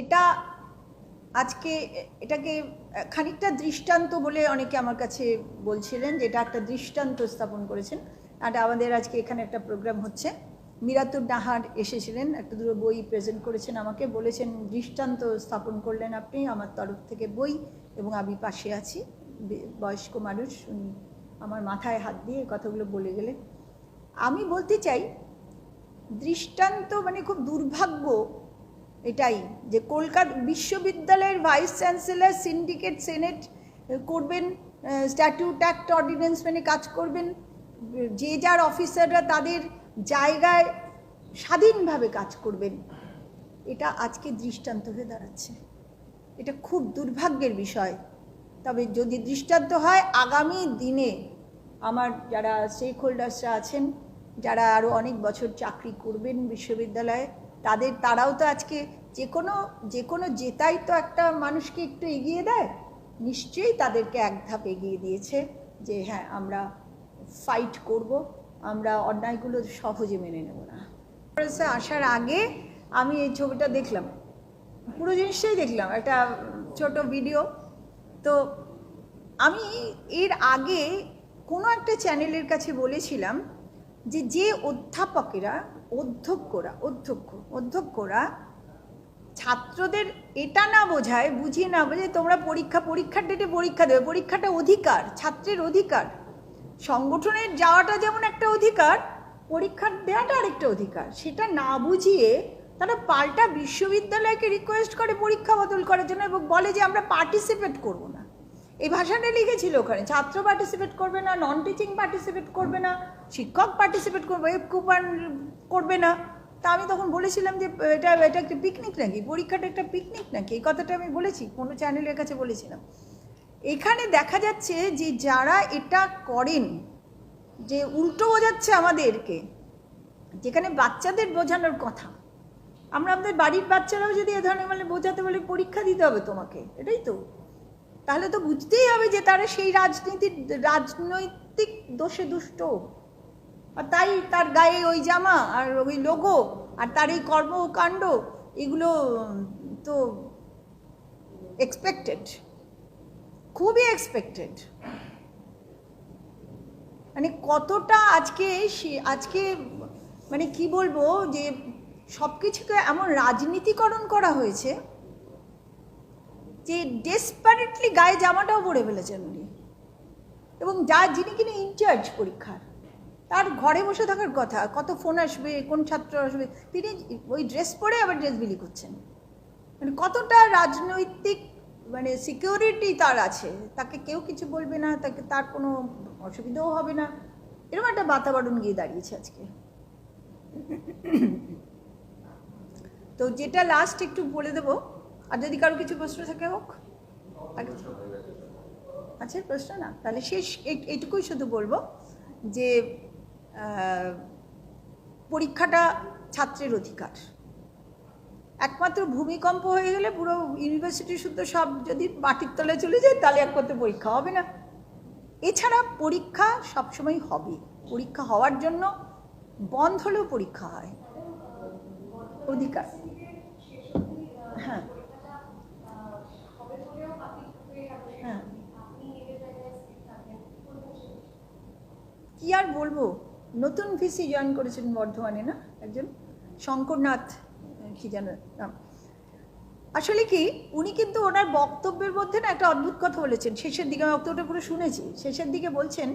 এটা আজকে, এটাকে খানিকটা দৃষ্টান্ত বলে অনেকে আমার কাছে বলছিলেন যে এটা একটা দৃষ্টান্ত স্থাপন করেছেন। আর আমাদের আজকে এখানে একটা প্রোগ্রাম হচ্ছে। মিরাতুর নাহার এসেছিলেন, একটা দুটো বই প্রেজেন্ট করেছেন আমাকে। বলেছেন, দৃষ্টান্ত স্থাপন করলেন আপনি, আমার তরফ থেকে বই এবং আমি পাশে আছি। বয়স্ক মানুষ, উনি আমার মাথায় হাত দিয়ে কথাগুলো বলে গেলেন। আমি বলতে চাই, দৃষ্টান্ত মানে খুব দুর্ভাগ্য এটাই, যে কলকাতা, বিশ্ববিদ্যালয়ের ভাইস চ্যান্সেলর, সিন্ডিকেট সেনেট করবেন স্ট্যাটিউট অ্যাক্ট অর্ডিন্যান্স মেনে কাজ করবেন, যে যার অফিসাররা তাদের জায়গায় স্বাধীনভাবে কাজ করবেন, এটা আজকে দৃষ্টান্ত হয়ে দাঁড়াচ্ছে। এটা খুব দুর্ভাগ্যের বিষয়। তবে যদি দৃষ্টান্ত হয়, আগামী দিনে আমার যারা স্টেক হোল্ডার্সরা আছেন, যারা আরও অনেক বছর চাকরি করবেন বিশ্ববিদ্যালয়ে তাদের, তারাও তো আজকে যে কোনো যে কোনো জেতাই তো একটা মানুষকে একটু এগিয়ে দেয়, নিশ্চয়ই তাদেরকে এক ধাপ এগিয়ে দিয়েছে যে হ্যাঁ আমরা ফাইট করব, আমরা অন্যায়গুলো সহজে মেনে নেব না। আসার আগে আমি এই ছবিটা দেখলাম, পুরো জিনিসটাই দেখলাম, একটা ছোট ভিডিও তো আমি এর আগে কোনো একটা চ্যানেলের কাছে বলেছিলাম যে যে অধ্যাপকেরা অধ্যক্ষরা, অধ্যক্ষ, অধ্যক্ষরা ছাত্রদের এটা না বোঝায়, বুঝিয়ে না বোঝায় তোমরা পরীক্ষা, পরীক্ষার ডেটে পরীক্ষা দেবে। পরীক্ষাটা অধিকার, ছাত্রের অধিকার। সংগঠনের যাওয়াটা যেমন একটা অধিকার পরীক্ষা দেওয়াটা আরেকটা অধিকার। সেটা না বুঝিয়ে তারা পাল্টা বিশ্ববিদ্যালয়কে রিকোয়েস্ট করে পরীক্ষা বদল করার জন্য এবং বলে যে আমরা পার্টিসিপেট করব না। এই ভাষাটা লিখেছিল ওখানে, ছাত্র পার্টিসিপেট করবে না নন টিচিং পার্টিসিপেট করবে না, শিক্ষক পার্টিসিপেট করবে কুপান করবে না। তা আমি তখন বলেছিলাম যে, এটা এটা একটা পিকনিক নাকি? পরীক্ষাটা একটা পিকনিক নাকি? এই কথাটা আমি বলেছি, কোনো চ্যানেলের কাছে বলেছিলাম। এখানে দেখা যাচ্ছে যে, যারা এটা করেন, যে উল্টো বোঝাচ্ছে আমাদেরকে, যেখানে বাচ্চাদের বোঝানোর কথা। আমরা আমাদের বাড়ির বাচ্চারাও যদি এ ধরনের মানে বোঝাতে বলে, পরীক্ষা দিতে হবে তোমাকে, এটাই তো। তাহলে তো বুঝতেই হবে যে, তারা সেই রাজনীতির, রাজনৈতিক দোষে দুষ্ট। তাই তার গায়ে ওই জামা আর ওই লোগো আর তার এই কর্মকাণ্ড এগুলো তো এক্সপেক্টেড খুবই এক্সপেক্টেড মানে কতটা আজকে আজকে মানে কি বলব যে সব কিছুকে এমন রাজনীতিকরণ করা হয়েছে যে ডেসপারেটলি গায়ে জামাটাও পরে ফেলেছেন উনি। এবং যা যিনি কিনা ইনচার্জ পরীক্ষার। তার ঘরে বসে থাকার কথা, কত ফোন আসবে, কোন ছাত্র আসবে, তিনি ওই ড্রেস পরে আবার ড্রেস বিলি করছেন। মানে কতটা রাজনৈতিক মানে সিকিউরিটি তার আছে, তাকে কেউ কিছু বলবে না, তাকে তার কোনো অসুবিধাও হবে না। এরকম একটা বাতাবরণ গিয়ে দাঁড়িয়েছে আজকে। তো যেটা লাস্ট একটু বলে দেবো, আর যদি কারও কিছু প্রশ্ন থাকে হোক। আচ্ছা প্রশ্ন না, তাহলে শেষ এইটুকুই শুধু বলব যে পরীক্ষাটা ছাত্রের অধিকার। একমাত্র ভূমিকম্প হয়ে গেলে পুরো ইউনিভার্সিটি শুদ্ধ সব যদি মাটির তলায় চলে যায়, তাহলে একমাত্র পরীক্ষা হবে না। এছাড়া পরীক্ষা সবসময় হবে। পরীক্ষা হওয়ার জন্য বন্ধ হলেও পরীক্ষা হয়। অধিকার। হ্যাঁ। হ্যাঁ। কি আর বলব? নতুন ভিসি জয়েন করেছেন বর্ধমানে, না? একজন? শঙ্করনাথ কি যেন নাম। আসলে কি, উনি কিন্তু ওনার বক্তব্যের মধ্যে না একটা অদ্ভুত কথা বলেছেন। শেষের দিকে, আমি বক্তব্যটা পুরো শুনেছি। শেষের দিকে বলছেন,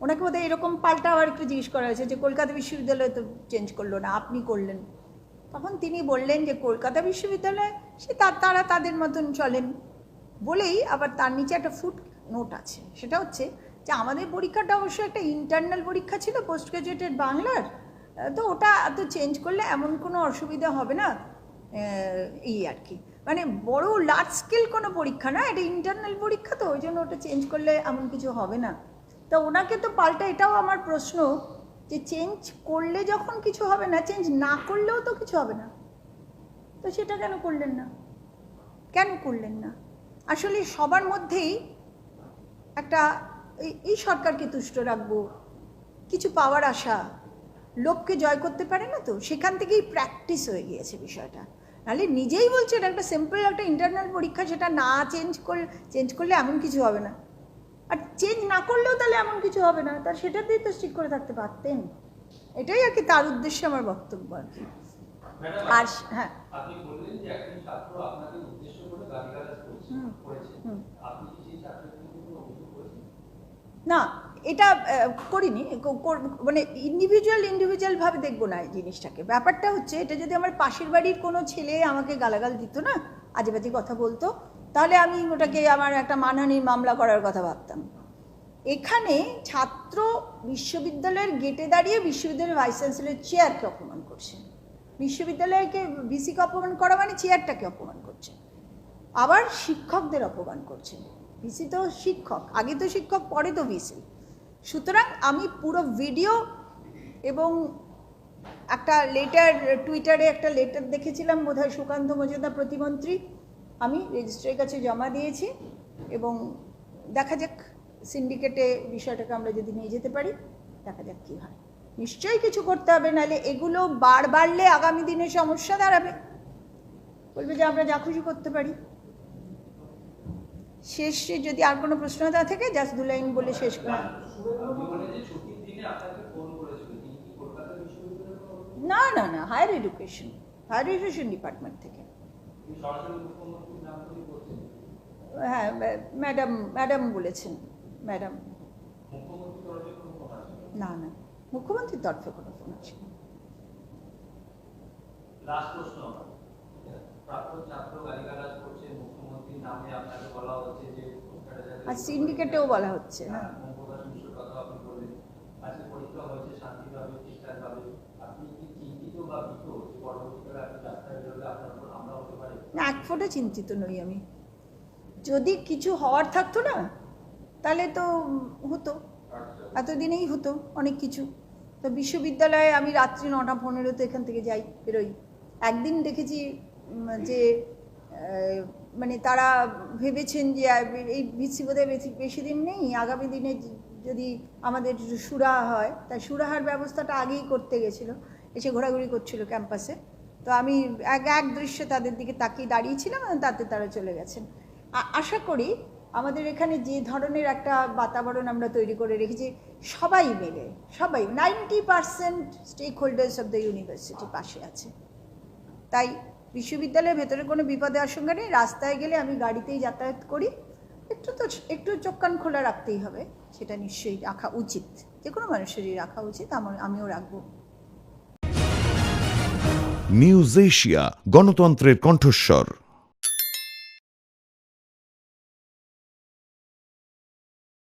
ওনাকে বোধহয় এরকম পাল্টা আবার একটু জিজ্ঞেস করা হয়েছে যে, কলকাতা বিশ্ববিদ্যালয় তো চেঞ্জ করল না, আপনি করলেন। তখন তিনি বললেন যে, কলকাতা বিশ্ববিদ্যালয় সে তার তারা তাদের মতন চলেন। বলেই আবার তার নিচে একটা ফুট নোট আছে। সেটা হচ্ছে যে আমাদের পরীক্ষাটা অবশ্য একটা ইন্টারনাল পরীক্ষা ছিল পোস্ট গ্রাজুয়েটেড বাংলার তো ওটা তো চেঞ্জ করলে এমন কোনো অসুবিধা হবে না এই আর কি। মানে বড় লার্জ স্কেল কোনো পরীক্ষা না, এটা ইন্টারনাল পরীক্ষা তো, ওই জন্য ওটা চেঞ্জ করলে এমন কিছু হবে না। তা ওনাকে তো পাল্টা, এটাও আমার প্রশ্ন যে চেঞ্জ করলে যখন কিছু হবে না চেঞ্জ না করলেও তো কিছু হবে না। তো সেটা কেন করলেন না? কেন করলেন না? আসলে সবার মধ্যেই একটা এই- এই সরকারকে তুষ্ট রাখব। কিছু পাওয়ার আশা লোককে জয় করতে পারে না তো সেখান থেকেই প্র্যাকটিস হয়ে গিয়েছে বিষয়টা। নাহলে নিজেই বলছে এটা একটা সিম্পল একটা ইন্টারনাল পরীক্ষা সেটা না চেঞ্জ করলে চেঞ্জ করলে এমন কিছু হবে না। আর চেঞ্জ না করলেও তাহলে এমন কিছু হবে না তার সেটাতেই তো স্টিক করে থাকতে পারতেন। এটাই আর কি তার উদ্দেশ্যে আমার বক্তব্য আর কি। আর হ্যাঁ। আপনি বললেন যে একজন ছাত্র আপনাকে উদ্দেশ্য করে গালিগালাজ করছে হুম। করেছে। হুম। আপনি কি সেই ছাত্রের বিরুদ্ধে কোনো অভিযোগ করেছেন না, এটা করিনি। মানে ইন্ডিভিজুয়াল ইন্ডিভিজুয়াল ভাবে দেখব না এই জিনিসটাকে। ব্যাপারটা হচ্ছে, এটা যদি আমার পাশের বাড়ির কোনো ছেলে আমাকে গালাগাল দিত না আজে বাজে কথা বলতো, তাহলে আমি ওটাকে আমার একটা মানহানির মামলা করার কথা ভাবতাম। এখানে ছাত্র বিশ্ববিদ্যালয়ের গেটে দাঁড়িয়ে বিশ্ববিদ্যালয়ের ভাইস চ্যান্সেলরের চেয়ারকে অপমান করছে। বিশ্ববিদ্যালয়কে ভিসিকে অপমান করা মানে চেয়ারটাকে অপমান করছে। আবার শিক্ষকদের অপমান করছে। ভিসি তো শিক্ষক, আগে তো শিক্ষক, পরে তো ভিসি। সুতরাং আমি পুরো ভিডিও এবং একটা লেটার টুইটারে একটা লেটার দেখেছিলাম বোধহয় সুকান্ত মজুমদার প্রতিমন্ত্রী। আমি রেজিস্ট্রির কাছে জমা দিয়েছি এবং দেখা যাক সিন্ডিকেটে বিষয়টাকে আমরা যদি নিয়ে যেতে পারি, দেখা যাক কী হয়। নিশ্চয়ই কিছু করতে হবে, নাহলে এগুলো বার বাড়লে আগামী দিনে সমস্যা দাঁড়াবে। বলবে যে আমরা যা খুশি করতে পারি। শেষে যদি আর কোনো প্রশ্ন না থাকে জাস্ট দু লাইন বলে শেষ করা? না না না higher education higher education department থেকে। হ্যাঁ ম্যাডাম ম্যাডাম বলেছেন ম্যাডাম না না, মুখ্যমন্ত্রীর তরফে কোনো ফোন আছে। প্রশ্ন। ছাত্র গালিগালাজ করছে আর সিন্ডিকেটেও বলা হচ্ছে হ্যাঁ ওম প্রকাশ মিশ্রের কথা আপনি বললেন। আজকে পরীক্ষা হয়েছে শান্তিভাবে ঠিকঠাকভাবে আপনি কি চিন্তিত বা ভীত? যে পরবর্তীকালে আপনি রাস্তায় বেরোলে আপনার উপর হামলা হতে পারে? না এক ফোঁটা চিন্তিত নই আমি। যদি কিছু হওয়ার থাকতো না তাহলে তো হতো। এতদিনেই হতো অনেক কিছু। তো বিশ্ববিদ্যালয়ে আমি রাত্রি নটা পনেরোতে এখান থেকে যাই বেরোই। একদিন দেখেছি যে মানে তারা ভেবেছেন যে এই বিসি বোধহয় বেশি বেশি দিন নেই, আগামী দিনে যদি আমাদের সুরাহা হয়। তাই সুরাহার ব্যবস্থাটা আগেই করতে গেছিল, এসে ঘোরাঘুরি করছিল ক্যাম্পাসে। তো আমি এক এক দৃশ্যে তাদের দিকে তাকিয়ে দাঁড়িয়েছিলাম এবং তাতে তারা চলে গেছেন। আশা করি আমাদের এখানে যে ধরনের একটা বাতাবরণ আমরা তৈরি করে রেখেছি সবাই মিলে, সবাই, ninety percent stakeholders of the university পাশে আছে। তাই বিশ্ববিদ্যালয়ের ভেতরে কোনো বিপদে আশঙ্কা নেই, রাস্তায় গেলে আমি গাড়িতেই যাতায়াত করি। একটু তো একটু চোখ কান খোলা রাখতেই হবে, সেটা নিশ্চয়ই রাখা উচিত। যে কোনো মানুষেরই রাখা উচিত আমার আমিও রাখব। নিউজ এশিয়া, গণতন্ত্রের কণ্ঠস্বর।